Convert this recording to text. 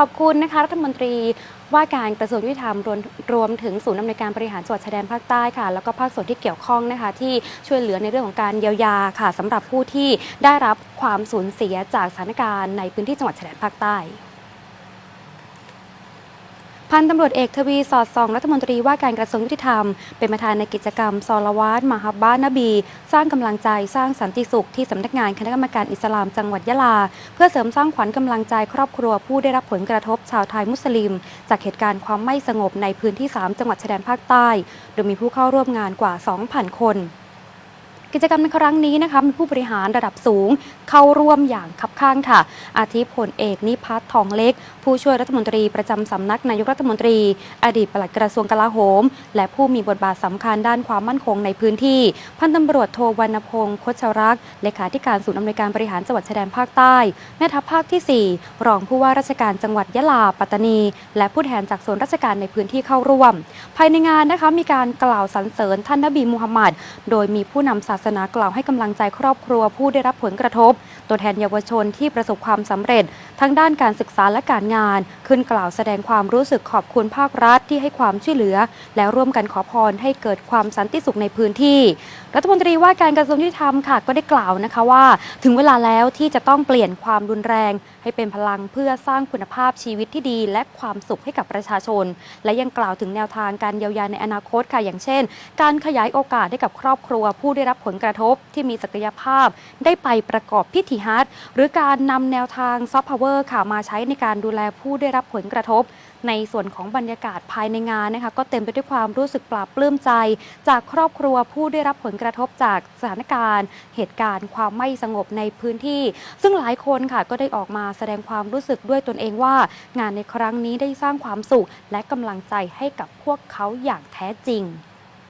ขอบคุณนะคะรัฐมนตรีว่าการกระทรวงยุติธรรมรวมรวมถึงศูนย์อำนวยการบริหารจังหวัดชายแดนภาคใต้ค่ะ แล้วก็ภาคส่วนที่เกี่ยวข้องนะคะ ที่ช่วยเหลือในเรื่องของการเยียวยาค่ะสำหรับผู้ที่ได้รับความสูญเสียจากสถานการณ์ในพื้นที่จังหวัดชายแดนภาคใต้ พันตำรวจเอกทวีสอดส่อง รัฐมนตรีว่าการกระทรวงยุติธรรม เป็นประธานในกิจกรรมซอลวาตมหาบ้านนบี สร้างกำลังใจสร้างสันติสุขที่สำนักงานคณะกรรมการอิสลามจังหวัดยะลา เพื่อเสริมสร้างขวัญกำลังใจครอบครัวผู้ได้รับผลกระทบชาวไทยมุสลิม จากเหตุการณ์ความไม่สงบในพื้นที่ 3 จังหวัดชายแดนภาคใต้ โดยมีผู้เข้าร่วมงานกว่า 2,000 คน กิจกรรมในครั้งนี้นะคะมีผู้บริหารระดับสูงเข้าร่วมอย่างคับข้างค่ะ อาทิพลเอกนิพัฒน์ทองเล็ก ผู้ช่วยรัฐมนตรีประจำสำนักนายกรัฐมนตรี อดีตปลัดกระทรวงกลาโหม และผู้มีบทบาทสำคัญด้านความมั่นคงในพื้นที่ พันตำรวจโทวรรณพงศ์คชรักษ์เลขาธิการศูนย์อำนวยการบริหารจังหวัดชายแดนภาคใต้ แม่ทัพภาคที่ 4 รองผู้ว่าราชการจังหวัดยะลาปัตตานี และผู้แทนจากส่วนราชการในพื้นที่เข้าร่วม ภายในงานนะคะมีการกล่าวสรรเสริญท่านนบีมูฮัมหมัดโดยมีผู้นำศาสนากล่าวให้กำลังใจครอบครัวผู้ได้รับผลกระทบ ตัวแทนเยาวชนที่ประสบความสำเร็จ ทั้งด้านการศึกษาและการงาน ขึ้นกล่าวแสดงความรู้สึกขอบคุณภาครัฐที่ให้ความช่วยเหลือ และร่วมกันขอพรให้เกิดความสันติสุขในพื้นที่ รัฐมนตรีว่าการกระทรวงยุติธรรมค่ะ ก็ได้กล่าวนะคะว่า ถึงเวลาแล้วที่จะต้องเปลี่ยนความรุนแรง ให้เป็นพลังเพื่อสร้างคุณภาพชีวิตที่ดี และความสุขให้กับประชาชน และยังกล่าวถึงแนวทางการเยียวยาในอนาคตค่ะอย่างเช่น การขยายโอกาสให้กับครอบครัว ผู้ได้รับผลกระทบที่มีศักยภาพ ได้ไปประกอบพิธีฮัจญ์หรือการนำแนวทางซอฟต์พาวเวอร์ค่ะมาใช้ในการดูแลผู้ได้รับผลกระทบ ในส่วนของบรรยากาศภายในงานนะคะก็เต็มไปด้วยความรู้สึกปลาบปลื้มใจ จากครอบครัวผู้ได้รับผลกระทบจากสถานการณ์ เหตุการณ์ความไม่สงบในพื้นที่ ซึ่งหลายคนค่ะก็ได้ออกมาแสดงความรู้สึกด้วยตนเองว่า งานในครั้งนี้ได้สร้างความสุข และกำลังใจให้กับพวกเขาอย่างแท้จริง